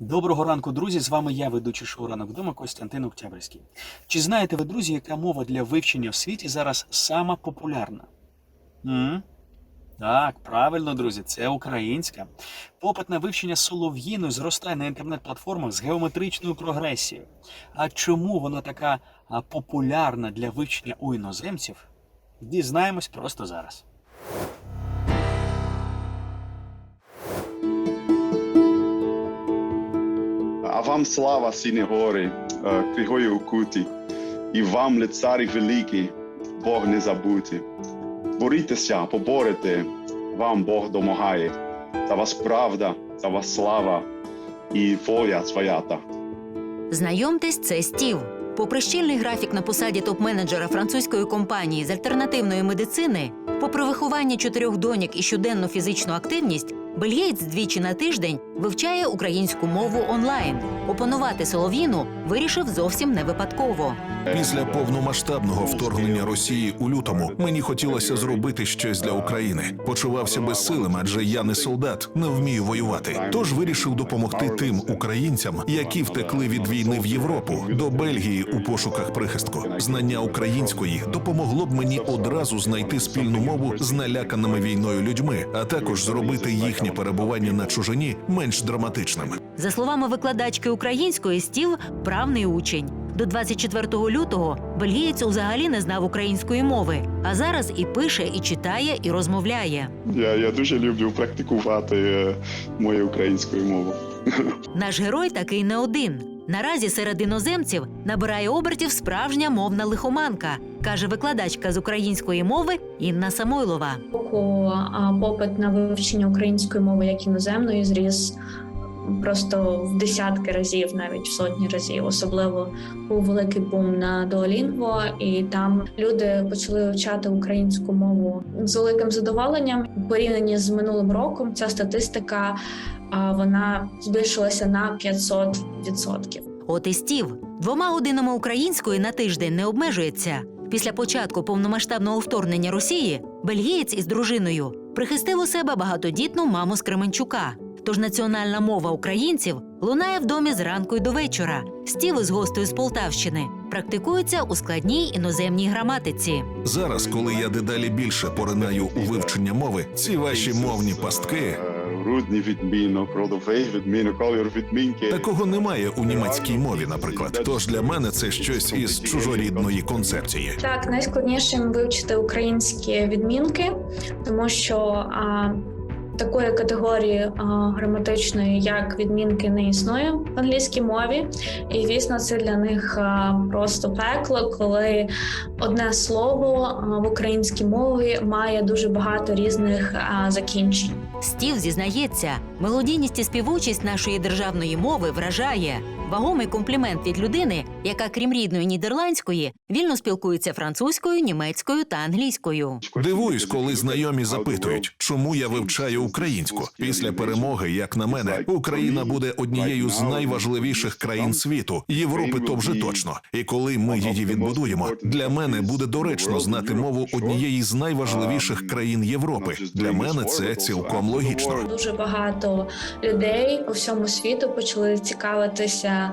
Доброго ранку, друзі! З вами я, ведучий шоу ранок вдома Костянтин Октябрьський. Чи знаєте ви, друзі, яка мова для вивчення в світі зараз сама популярна? м Так, правильно, друзі, це українська. Попит на вивчення солов'їною зростає на інтернет-платформах з геометричною прогресією. А чому вона така популярна для вивчення у іноземців? Дізнаємось просто зараз. А вам слава, сині гори, е, кригою укуті, і вам, лицарі великі, Бог не забути. Борітеся, поборете, вам Бог домагає. За вас правда, за вас слава і воля свята. Знайомтесь, це Стів. Попри щільний графік на посаді топ-менеджера французької компанії з альтернативної медицини, попри виховання чотирьох доньок і щоденну фізичну активність, бельгієць двічі на тиждень вивчає українську мову онлайн. Опанувати солов'їну вирішив зовсім не випадково. Після повномасштабного вторгнення Росії у лютому мені хотілося зробити щось для України. Почувався безсилим, адже я не солдат, не вмію воювати. Тож вирішив допомогти тим українцям, які втекли від війни в Європу до Бельгії у пошуках прихистку. Знання української допомогло б мені одразу знайти спільну мову з наляканими війною людьми, а також зробити їхнє перебування на чужині менш драматичним. За словами викладачки української, Стів правний учень. До 24 лютого бельгієць взагалі не знав української мови, а зараз і пише, і читає, і розмовляє. Я, я дуже люблю практикувати е, мою українську мову. Наш герой такий не один. Наразі серед іноземців набирає обертів справжня мовна лихоманка, каже викладачка з української мови Інна Самойлова. попит на вивчення української мови як іноземної зріс просто в десятки разів, навіть в сотні разів. Особливо був великий бум на Duolingo, і там люди почали вивчати українську мову з великим задоволенням. У порівнянні з минулим роком ця статистика вона збільшилася на 500%. От і Стів двома годинами української на тиждень не обмежується. Після початку повномасштабного вторгнення Росії бельгієць із дружиною прихистив у себе багатодітну маму з Кременчука. Тож національна мова українців лунає в домі зранку й до вечора. Стів із гостею з Полтавщини практикується у складній іноземній граматиці. Зараз, коли я дедалі більше поринаю у вивчення мови, ці ваші мовні пастки Е, Рудний відмінок, родовий колір відмінки. Такого немає у німецькій мові, наприклад. Тож для мене це щось із чужорідної концепції. Так, найскладнішим вивчити українські відмінки, тому що а, такої категорії граматичної, як відмінки, не існує в англійській мові. І звісно, це для них просто пекло, коли одне слово в українській мові має дуже багато різних закінчень. Стів зізнається, мелодійність і співучість нашої державної мови вражає. Вагомий комплімент від людини, яка, крім рідної нідерландської, вільно спілкується французькою, німецькою та англійською. Дивуюсь, коли знайомі запитують, чому я вивчаю українську. Після перемоги, як на мене, Україна буде однією з найважливіших країн світу, Європи то вже точно. І коли ми її відбудуємо, для мене буде доречно знати мову однієї з найважливіших країн Європи. Для мене це цілком логічно. Дуже багато людей по всьому світу почали цікавитися,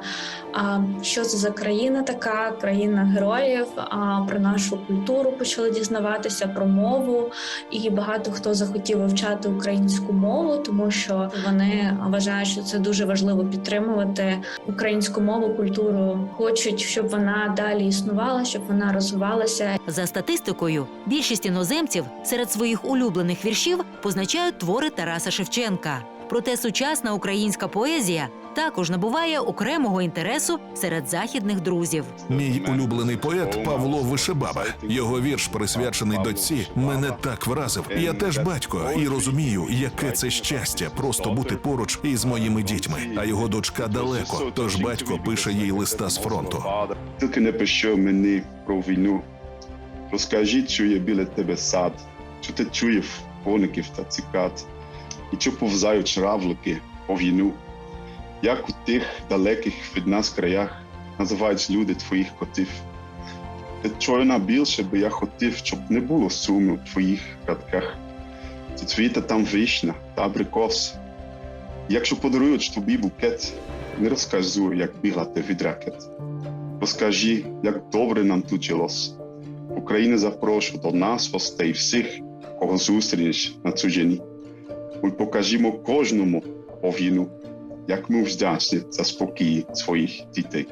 а, що це за країна така, країна героїв. А про нашу культуру почали дізнаватися про мову, і багато хто захотів вивчати українську мову, тому що вони вважають, що це дуже важливо підтримувати українську мову, культуру. Хочуть, щоб вона далі існувала, щоб вона розвивалася. За статистикою, більшість іноземців серед своїх улюблених віршів позначають твори Тараса Шевченка. Проте сучасна українська поезія також набуває окремого інтересу серед західних друзів. Мій улюблений поет Павло Вишебаба. Його вірш, присвячений дочці, мене так вразив. Я теж батько і розумію, яке це щастя просто бути поруч із моїми дітьми. А його дочка далеко. Тож батько пише їй листа з фронту. Тільки не пиши мені про війну. Розкажіть, що є біля тебе сад, що ти чуєш коників та цикад, і що повзають равлики по війну. Як у тих далеких від нас краях називають люди твоїх котів. Ти чорна більше, би я хотів, щоб не було суму в твоїх радках. Це цвіта там вишня та абрикос. Якщо подарують тобі букет, не розказуй, як бігати від ракет. Розкажи, як добре нам тут жилось. Україна запрошує до нас гостей всіх, кого зустрінеш на чужині. Ми покажімо кожному по війну, як ми вдячні за спокій своїх дітей.